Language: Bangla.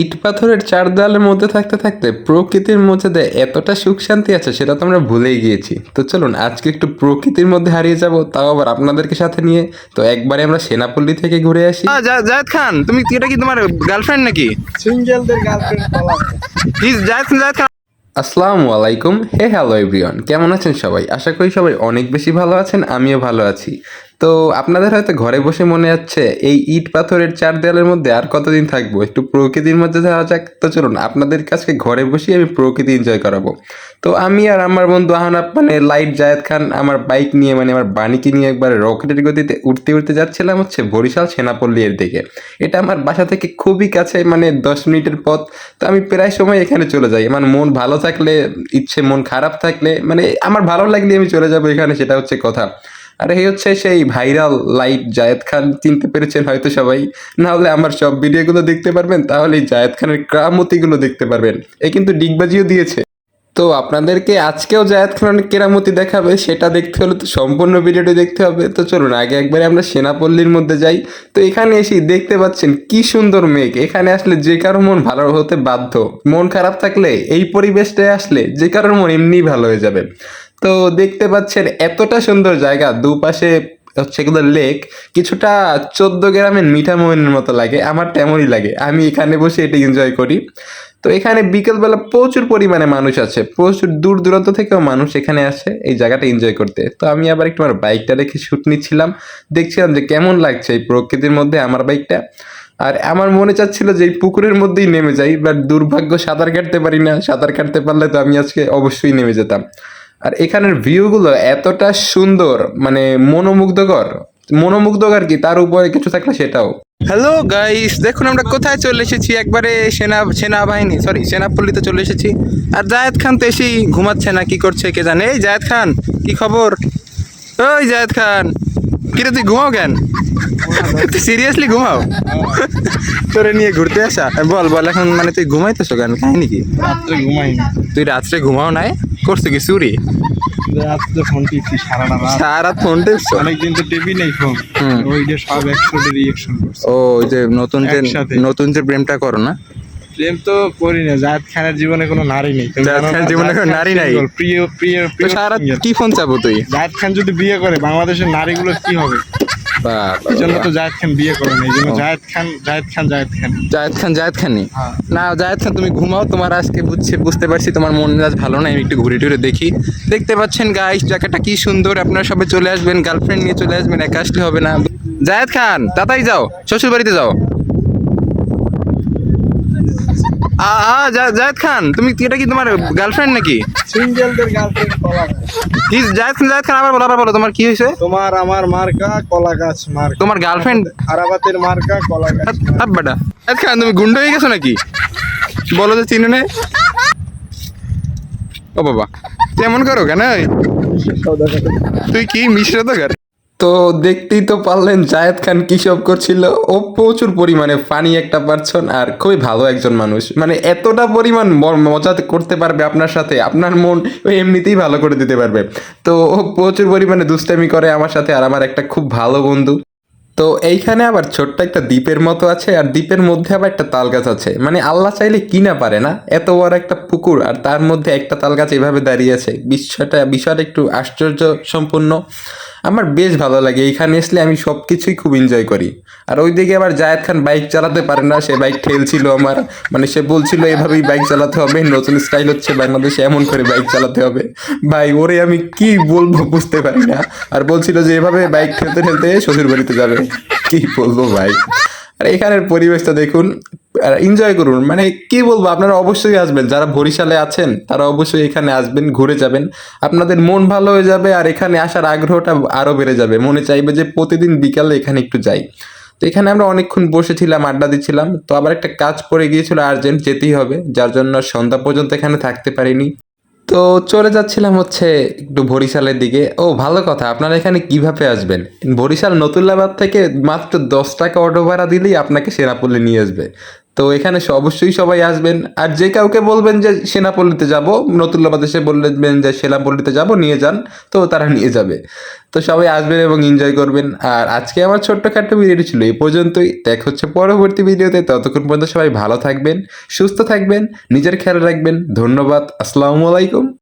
ইট পাথরের চার দেওয়ালের মধ্যে থাকতে থাকতে প্রকৃতির মধ্যে দিয়ে এতটা সুখ শান্তি আছে সেটা তো আমরা ভুলেই গিয়েছি। তো চলুন আজকে একটু প্রকৃতির মধ্যে হারিয়ে যাব তাও আবার আপনাদেরকে সাথে নিয়ে। তো একবারে আমরা সেনাপল্লী থেকে ঘুরে আসি। জায়েদ খান তুমি এটা কি তোমার গার্লফ্রেন্ড নাকি? সিঙ্গেলদের গার্লফ্রেন্ড পালা কি জায়েদ খান জায়েদ খান। আসসালামু আলাইকুম। হে হ্যালো এভরিওয়ান কেমন আছেন সবাই? আশা করি সবাই অনেক বেশি ভালো আছেন আমিও ভালো আছি। তো আপনাদের হয়তো ঘরে বসে মনে হচ্ছে এই ইট পাথরের চার দেওয়ালের মধ্যে আর কতদিন থাকব? একটু প্রকৃতির মধ্যে যাওয়া যাক। তো চলুন, আপনাদের কাছে ঘরে বসে আমি প্রকৃতি এনজয় করাবো। তো আমি আর আমার বন্ধু আহনাব মানে লাইট জায়েদ খান, আমার বাইক নিয়ে মানে আমার বাণীকে নিয়ে একবার রকেটের গতিতে উঠতে উঠতে যাচ্ছিলাম হচ্ছে বরিশাল সেনাপল্লী এর দিকে। এটা আমার বাসা থেকে খুবই কাছে মানে দশ মিনিটের পথ। তো আমি প্রায় সময় এখানে চলে যাই। আমার মন ভালো থাকলে, ইচ্ছে মন খারাপ থাকলে মানে আমার ভালো লাগলে আমি চলে যাব এখানে, সেটা হচ্ছে কথা। আর এই হচ্ছে সেই ভাইরাল লাইট জায়েদ খান, চিনতে পেরেছেন হয়তো সবাই। না হলে আমার সব ভিডিওগুলো দেখতে পারবেন, তাহলে জায়েদ খানের ক্রামতিগুলো দেখতে পারবেন। এ কিন্তু ডিগবাজিও দিয়েছে। তো আপনাদেরকে আজকেও জায়েদ খান কেরামতি দেখাবে, সেটা দেখতে হলে তো সম্পূর্ণ ভিডিওটি দেখতে হবে। তো চলুন, আগে একবারে আমরা সেনাপল্লীর মধ্যে যাই। তো এখানে এসে দেখতে পাচ্ছেন কি সুন্দর মেঘ। এখানে আসলে যে কারও মন ভালো হতে বাধ্য। মন খারাপ থাকলে এই পরিবেশটায় আসলে যে কারোর মন এমনিই ভালো হয়ে যাবে। তো দেখতে পাচ্ছেন এতটা সুন্দর জায়গা, দুপাশে হচ্ছে এগুলো লেক, কিছুটা চোদ্দ গ্রামের মিঠামইনের মতো লাগে, আমার তেমনই লাগে। আমি এখানে বসে এটা এনজয় করি। তো এখানে বিকেলবেলা প্রচুর পরিমাণে মানুষ আছে, প্রচুর দূর দূরান্ত থেকেও মানুষ এখানে আসে, এই জায়গাটা এনজয় করতে। তো আমি আবার একটু আমার বাইকটা রেখে শ্যুট নিচ্ছিলাম, দেখছিলাম যে কেমন লাগছে এই প্রকৃতির মধ্যে আমার বাইকটা আর আমার মনে চাচ্ছিল যে এই পুকুরের মধ্যেই নেমে যাই বাট দুর্ভাগ্য সাঁতার কাটতে পারি না, সাঁতার কাটতে পারলে তো আমি আজকে অবশ্যই নেমে যেতাম। আর এখানের ভিউগুলো এতটা সুন্দর মানে মনোমুগ্ধকর। মনোমুগ্ধকর কি? তার উপরে কিছু থাকলে সেটাও। হ্যালো গাইস দেখুন আমরা কোথায় চলে এসেছি। একবারে সেনা সেনাবাহিনী সরি সেনাপল্লীতে চলে এসেছি। আর জায়েদ খান তো এসেই ঘুমাচ্ছে না কি করছে কে জানে? এই জায়েদ খান কি খবর? ওই জায়েদ খান কিরে তুই ঘুমাও কেন? তুই সিরিয়াসলি ঘুমাও? তোরে নিয়ে ঘুরতে আসা? বল বল এখন মানে তুই ঘুমাইতেছো কেন? কাহিনী কি? রাত্রে ঘুমাইনি। তুই রাত্রে ঘুমাও নাই? করছ কি চুরি? সারা ফোন টেপছো? অনেকদিন তো টিভি নেই ফোন হুম। সব একসাথে রিয়েকশন করছে। ও ওই যে নতুন যে। নতুন যে প্রেমটা করো না? প্রেম তো করি না জায়েদ খানের জীবনে কোনো নারী নেই। খানের জীবনে কোনো নারী নাই? প্রিয় প্রিয় তো প্রিয় সারা কি ফোন চাবো তুই? জায়েদ খান যদি বিয়ে করে বাংলাদেশের নারীগুলোর কি হবে? এই জন্য তো জায়েদ খান বিয়ে করে এই জন্য জায়েদ খান জায়েদ খান জায়েদ খান। জায়েদ খান জায়েদ হ্যাঁ। না জায়েদ খান তুমি ঘুমাও তোমার আজকে বুঝছে বুঝতে পারছি তোমার মন মেজাজ ভালো না আমি একটু ঘুরে টুরে দেখি। দেখতে পাচ্ছেন গাইস জায়গাটা কি সুন্দর আপনারা সবাই চলে আসবেন গার্লফ্রেন্ড নিয়ে চলে আসবেন একা আসলে হবে না। জায়েদ খান তাড়াতাড়ি যাও শ্বশুর বাড়িতে যাও। জায়েদ খান তুমি এটা কি তোমার গার্লফ্রেন্ড নাকি? সিঙ্গেলদের গার্লফ্রেন্ড কলা কি জায়েদ খান জায়েদ খান আবার বলো আবার বলো তোমার কি হয়েছে? তোমার আমার মার্কা কলা গাছ মার্কা। তোমার গার্লফ্রেন্ড আরাবাতের মার্কা কলা গাছ। আব্বাটা জায়েদ খান তুমি গুন্ড হয়ে গেছো নাকি? বলো যে চিনে নেই ও বাবা কেমন করো কেন? তুই কি মিশ্র তো কর তো দেখতেই তো পারলেন জায়েদ খান কি সব করছিল। ও প্রচুর পরিমাণে ফানি একটা পারছন আর খুবই ভালো একজন মানুষ। মানে এতটা পরিমাণ মজা করতে পারবে আপনার সাথে, আপনার মন এমনিতেই ভালো করে দিতে পারবে। তো ও প্রচুর পরিমাণে দুষ্টামি করে আমার সাথে আর আমার একটা খুব ভালো বন্ধু। তো এইখানে আবার ছোট্ট একটা দ্বীপের মতো আছে আর দ্বীপের মধ্যে আবার একটা তাল গাছ আছে। মানে আল্লাহ চাইলে কি না পারে না? এত বড় একটা পুকুর আর তার মধ্যে একটা তাল গাছ এভাবে দাঁড়িয়ে আছে। বিষয়টা বিষয়টা একটু আশ্চর্য সম্পূর্ণ আমার বেশ ভালো লাগে। এইখানে আসলে আমি সব কিছুই খুব এনজয় করি। আর ওইদিকে আবার জায়েদ খান বাইক চালাতে পারে না, সে বাইক ঠেলছিল আমার। মানে সে বলছিল, এভাবেই বাইক চালাতে হবে, নতুন স্টাইল হচ্ছে বাংলাদেশে, এমন করে বাইক চালাতে হবে। ভাই, ওরে আমি কি বলব বুঝতে পারি না। আর বলছিল যে, এভাবে বাইক ঠেলতে ঠেলতে শ্বশুর বাড়িতে যাবে। কি বলব ভাই? আর এখানের পরিবেশটা দেখুন এনজয় করুন। মানে কি বলব, আপনারা অবশ্যই আসবেন। যারা বরিশালে আছেন, তারা অবশ্যই এখানে আসবেন, ঘুরে যাবেন। আপনাদের মন ভালো হয়ে যাবে আর এখানে আসার আগ্রহটা আরও বেড়ে যাবে। মনে চাইবে যে প্রতিদিন বিকালে এখানে একটু যাই। তো এখানে আমরা অনেকক্ষণ বসেছিলাম, আড্ডা দিচ্ছিলাম। তো আবার একটা কাজ পড়ে গিয়েছিল, আর্জেন্ট যেতেই হবে। যার জন্য সন্ধ্যা পর্যন্ত এখানে থাকতে পারিনি। তো চলে যাচ্ছিলাম হচ্ছে একটু বরিশালের দিকে। ও, ভালো কথা। আপনারা এখানে কীভাবে আসবেন? বরিশাল নতুল্লাবাদ থেকে মাত্র দশ টাকা অটো ভাড়া দিলেই আপনাকে সেনাপল্লী নিয়ে আসবে। তো এখানে অবশ্যই সবাই আসবেন। আর যে কাউকে বলবেন যে সেনাপল্লিতে যাব, নতুল্লাবাদ এসে বলবেন যে সেনাপল্লিতে যাব, নিয়ে যান, তো তারা নিয়ে যাবে। তো সবাই আসবেন এবং এনজয় করবেন। আর আজকে আমার ছোট্ট ছোট্টখাট্ট ভিডিওটি ছিল এই পর্যন্তই। দেখ হচ্ছে পরবর্তী ভিডিওতে ততক্ষণ পর্যন্ত সবাই ভালো থাকবেন, সুস্থ থাকবেন, নিজের খেয়াল রাখবেন। ধন্যবাদ। আসসালামু আলাইকুম।